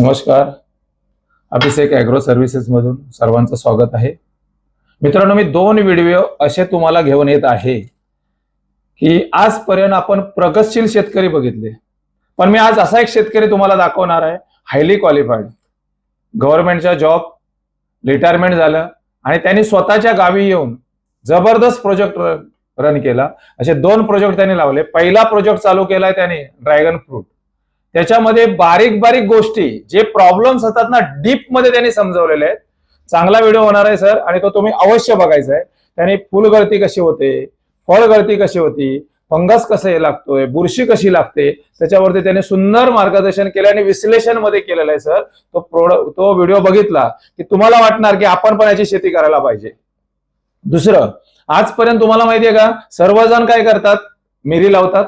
नमस्कार. अभिषेक ॲग्रो सर्व्हिसेसमधून सर्वांचं स्वागत आहे. मित्रांनो मी दोन व्हिडिओ असे तुम्हाला घेऊन येत आहे की आजपर्यंत आपण प्रगतशील शेतकरी बघितले. पण मी आज असा एक शेतकरी तुम्हाला दाखवणार आहे हायली क्वालिफाईड गव्हर्नमेंटचा जॉब रिटायरमेंट झालं आणि त्यांनी स्वतःच्या गावी येऊन जबरदस्त प्रोजेक्ट रन केला. असे दोन प्रोजेक्ट त्यांनी लावले. पहिला प्रोजेक्ट चालू केलाय त्याने ड्रॅगन फ्रूट त्याच्यामध्ये बारीक बारीक गोष्टी जे प्रॉब्लेम्स असतात ना डीपमध्ये त्यांनी समजवलेले आहेत. चांगला व्हिडिओ होणार आहे सर आणि तो तुम्ही अवश्य बघायचा आहे. त्याने फुलगळती कशी होते फळगळती कशी होती फंगस कसं लागतोय बुरशी कशी लागते त्याच्यावरती त्याने सुंदर मार्गदर्शन केलं आणि विश्लेषणमध्ये केलेलं आहे सर तो प्रोडक्ट तो व्हिडिओ बघितला की तुम्हाला वाटणार की आपण पण याची शेती करायला पाहिजे. दुसरं आजपर्यंत तुम्हाला माहितीये का? सर्वजण काय करतात? मिरी लावतात.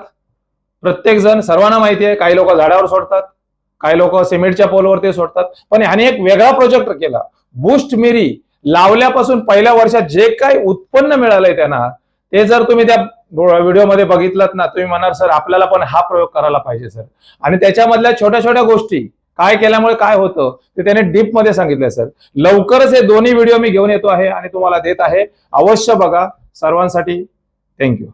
प्रत्येक जण सर्वांना माहिती आहे काही लोक झाडावर सोडतात काही लोक सिमेंटच्या पोलवरती सोडतात. पण ह्याने एक वेगळा प्रोजेक्ट केला. बुस्ट मिरी लावल्यापासून पहिल्या वर्षात जे काही उत्पन्न मिळालंय त्यांना ते जर तुम्ही त्या व्हिडिओमध्ये बघितलात ना तुम्ही म्हणाल सर आपल्याला पण हा प्रयोग करायला पाहिजे सर. आणि त्याच्यामधल्या छोट्या छोट्या गोष्टी काय केल्यामुळे काय होतं ते त्याने डीपमध्ये सांगितलंय सर. लवकरच हे दोन्ही व्हिडिओ मी घेऊन येतो आहे आणि तुम्हाला देत आहे. अवश्य बघा. सर्वांसाठी थँक्यू